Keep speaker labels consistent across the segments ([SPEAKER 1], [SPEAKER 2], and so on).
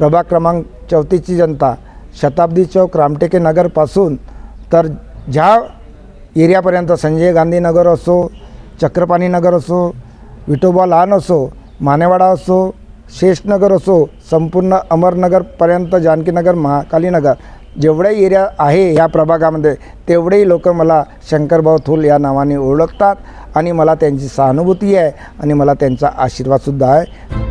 [SPEAKER 1] प्रभाग क्रमांक चौतीसची जनता शताब्दी चौक रामटेके नगरपासून. तर ज्या एरियापर्यंत संजय गांधी नगर असो चक्रपाणी नगर असो विठोबा लहान असो मानेवाडा असो शेषनगर असो संपूर्ण अमरनगरपर्यंत जानकीनगर महाकालीनगर जेवढे एरिया आहे या प्रभागामध्ये तेवढेही लोक मला शंकरभाऊ थूल या नावाने ओळखतात आणि मला त्यांची सहानुभूती आहे आणि मला त्यांचा आशीर्वादसुद्धा आहे.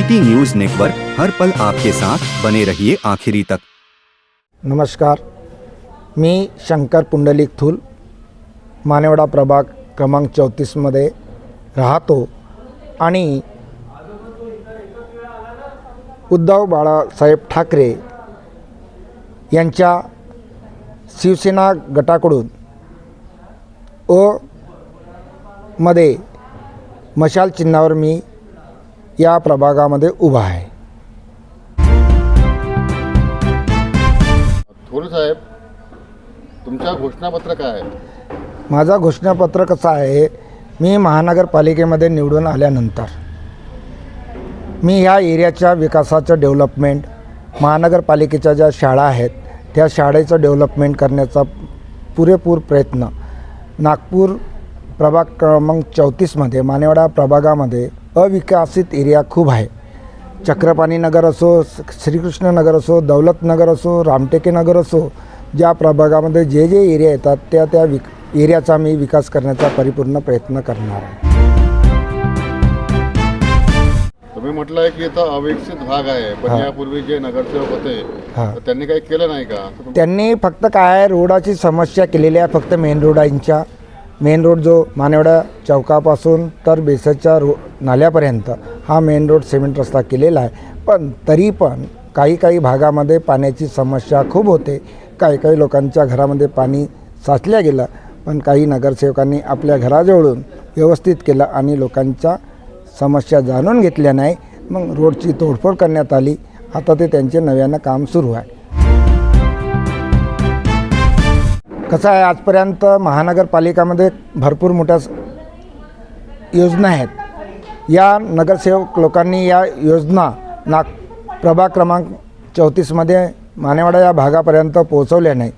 [SPEAKER 2] ईटी न्यूज नेटवर्क हर पल आपके साथ बने रहिए आखिरी तक।
[SPEAKER 1] नमस्कार मी शंकर पुंडलिक थूल मानेवाडा प्रभाग क्रमांक चौतीसमध्ये राहतो आणि उद्धव बाळासाहेब ठाकरे यांच्या शिवसेना गटाकडून अ मध्ये मशाल चिन्हावर मी या प्रभागामध्ये उभा आहे.
[SPEAKER 3] थोर साहेब तुमच्या घोषणापत्र काय आहे?
[SPEAKER 1] माझा घोषणापत्र कसं आहे मी महानगरपालिकेमध्ये निवडून आल्यानंतर. मी ह्या एरियाच्या विकासाचं डेव्हलपमेंट महानगरपालिकेच्या ज्या शाळा आहेत त्या शाळेचं डेव्हलपमेंट करण्याचा पुरेपूर प्रयत्न. नागपूर प्रभाग क्रमांक चौतीसमध्ये मानेवाडा प्रभागामध्ये अविकसित एरिया खूप आहे चक्रपाणी नगर असो श्रीकृष्ण नगर असो दौलत नगर असो रामटेके नगर असो ज्या प्रभागामध्ये जे जे एरिया येतात त्या त्या विक एरियाचा मी विकास करण्याचा परिपूर्ण प्रयत्न करणार आहे
[SPEAKER 3] तुम्ही म्हटलंय की इथं अविकसित भाग आहे पण. यापूर्वी जे नगरसेवक होते
[SPEAKER 1] हा.
[SPEAKER 3] तर त्यांनी काही केलं नाही का
[SPEAKER 1] त्यांनी फक्त काय रोडाची समस्या केलेली आहे फक्त मेन रोडांच्या मेन रोड जो मानेवडा चौकापासून तर बेसच्या रो नाल्यापर्यंत हा मेन रोड सिमेंट रस्ता केलेला आहे. पण तरी पण काही काही भागामध्ये पाण्याची समस्या खूप होते. काही काही लोकांच्या घरामध्ये पाणी साचल्या गेलं. पण काही नगरसेवकांनी आपल्या घराजवळून व्यवस्थित केलं आणि लोकांच्या समस्या जाणून घेतल्या नाही. मग रोडची तोडफोड करण्यात आली. आता ते त्यांचे नव्यानं काम सुरू आहे. कसं आहे आजपर्यंत महानगरपालिकामध्ये भरपूर मोठ्या योजना आहेत. या नगरसेवक लोकांनी या योजना नाग प्रभाग क्रमांक चौतीसमध्ये मानेवाडा या भागापर्यंत पोहोचवल्या नाही.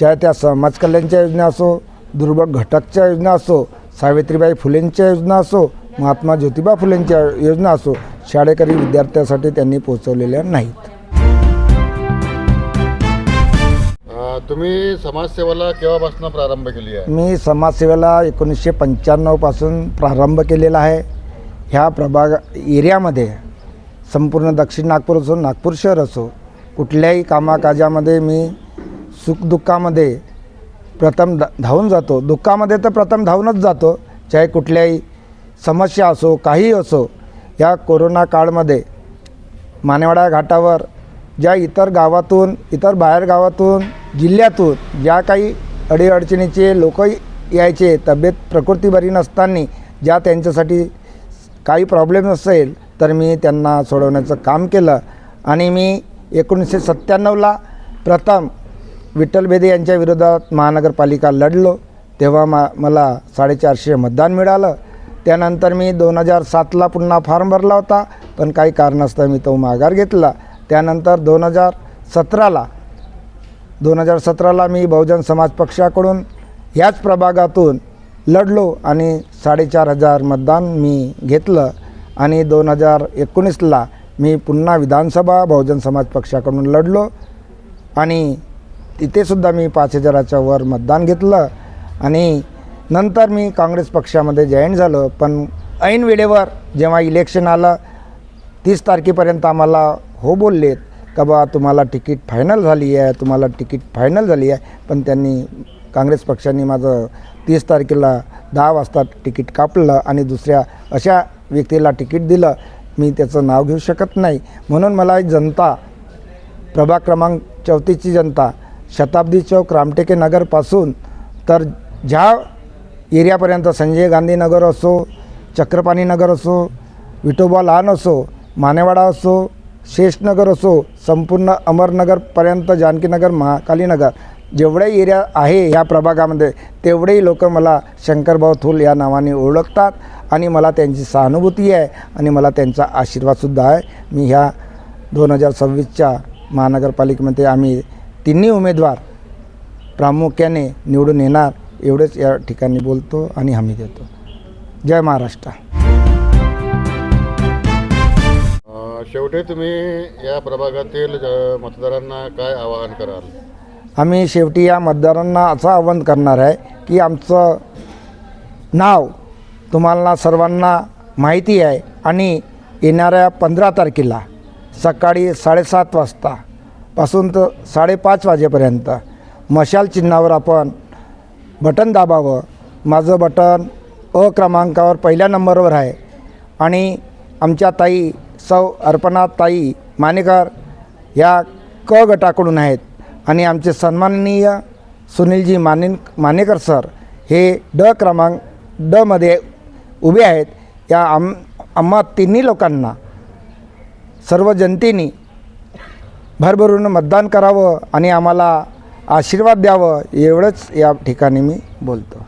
[SPEAKER 1] चाहे त्या समाज कल्याणच्या योजना असो दुर्बळ घटकच्या योजना असो सावित्रीबाई फुलेंच्या योजना असो महात्मा ज्योतिबा फुलेंच्या योजना असो शाळेकरी विद्यार्थ्यांसाठी त्यांनी पोहोचवलेल्या नाहीत.
[SPEAKER 3] तुम्ही समाजसेवेला केव्हापासून प्रारंभ केली आहे?
[SPEAKER 1] मी समाजसेवेला एकोणीसशे पंच्याण्णवपासून प्रारंभ केलेला आहे. ह्या प्रभाग एरियामध्ये संपूर्ण दक्षिण नागपूर असो नागपूर शहर असो कुठल्याही कामाकाजामध्ये मी सुखदुःखामध्ये प्रथम धा धावून जातो. दुःखामध्ये तर प्रथम धावूनच जातो. चाहे कुठल्याही समस्या असो काही असो या कोरोना काळमध्ये मानेवाडा घाटावर ज्या इतर गावातून इतर बाहेर गावातून जिल्ह्यातून ज्या काही अडीअडचणीचे लोक यायचे तब्येत प्रकृती बरी नसताना ज्या त्यांच्यासाठी काही प्रॉब्लेम असेल तर मी त्यांना सोडवण्याचं काम केलं. आणि मी एकोणीसशे सत्त्याण्णवला प्रथम विठ्ठल बेदे यांच्या विरोधात महानगरपालिका लढलो. तेव्हा मा मला साडेचारशे मतदान मिळालं. त्यानंतर मी दोन हजार सातला पुन्हा फॉर्म भरला होता पण काही कारणास्तव मी तो माघार घेतला. त्यानंतर दोन हजार सतराला दोन हजार सतराला मी बहुजन समाज पक्षाकडून ह्याच प्रभागातून लढलो आणि साडेचार हजार मतदान मी घेतलं. आणि दोन हजार एकोणीसला मी पुन्हा विधानसभा बहुजन समाज पक्षाकडून लढलो. आणि तिथेसुद्धा मी पाच हजाराच्या वर मतदान घेतलं. आणि नंतर मी काँग्रेस पक्षामध्ये जॉईन झालो. पण ऐन वेळेवर जेव्हा इलेक्शन आलं तीस तारखेपर्यंत आम्हाला हो बोललेत का बा तुम्हाला तिकीट फायनल झाली आहे तुम्हाला तिकीट फायनल झाली आहे. पण त्यांनी काँग्रेस पक्षाने माझं तीस तारखेला दहा वाजता तिकीट कापलं आणि दुसऱ्या अशा व्यक्तीला तिकीट दिलं. मी त्याचं नाव घेऊ शकत नाही. म्हणून मला जनता प्रभाग क्रमांक चौतीसची जनता शताब्दी चौक रामटेके नगरपासून तर ज्या एरियापर्यंत संजय गांधी नगर असो चक्रपाणी नगर असो विठोबा लहान असो मानेवाडा असो शेषनगर असो संपूर्ण अमरनगरपर्यंत जानकीनगर महाकालीनगर जेवढे एरिया आहे ह्या प्रभागामध्ये तेवढेही लोक मला शंकरभाऊ थोल या नावाने ओळखतात आणि मला त्यांची सहानुभूती आहे आणि मला त्यांचा आशीर्वादसुद्धा आहे. मी ह्या दोन हजार सव्वीसच्या महानगरपालिकेमध्ये आम्ही तिन्ही उमेदवार प्रामुख्याने निवडून येणार एवढेच या ठिकाणी बोलतो आणि हमी देतो. जय महाराष्ट्र.
[SPEAKER 3] शेवटी तुम्ही या प्रभागातील अ, मतदारांना काय आवाहन कराल?
[SPEAKER 1] आम्ही शेवटी या मतदारांना असं आवाहन करणार आहे की आमचं नाव तुम्हाला सर्वांना माहिती आहे आणि येणाऱ्या पंधरा तारखेला सकाळी साडेसात वाजता पासून तर साडेपाच वाजेपर्यंत मशाल चिन्हावर आपण बटन दाबावं. माझं बटन अ क्रमांकावर पहिल्या नंबरवर आहे आणि आमच्या ताई सौ अर्पणा ताई मानेकर या क गटाकडून आहेत. आणि आमचे सन्माननीय सुनीलजी माने मानेकर सर हे ड क्रमांक डमध्ये उभे आहेत. या आम आम्हा तिन्ही लोकांना सर्व जनतेने भरभरून मतदान करावं आणि आम्हाला आशीर्वाद द्यावं एवढंच या ठिकाणी मी बोलतो.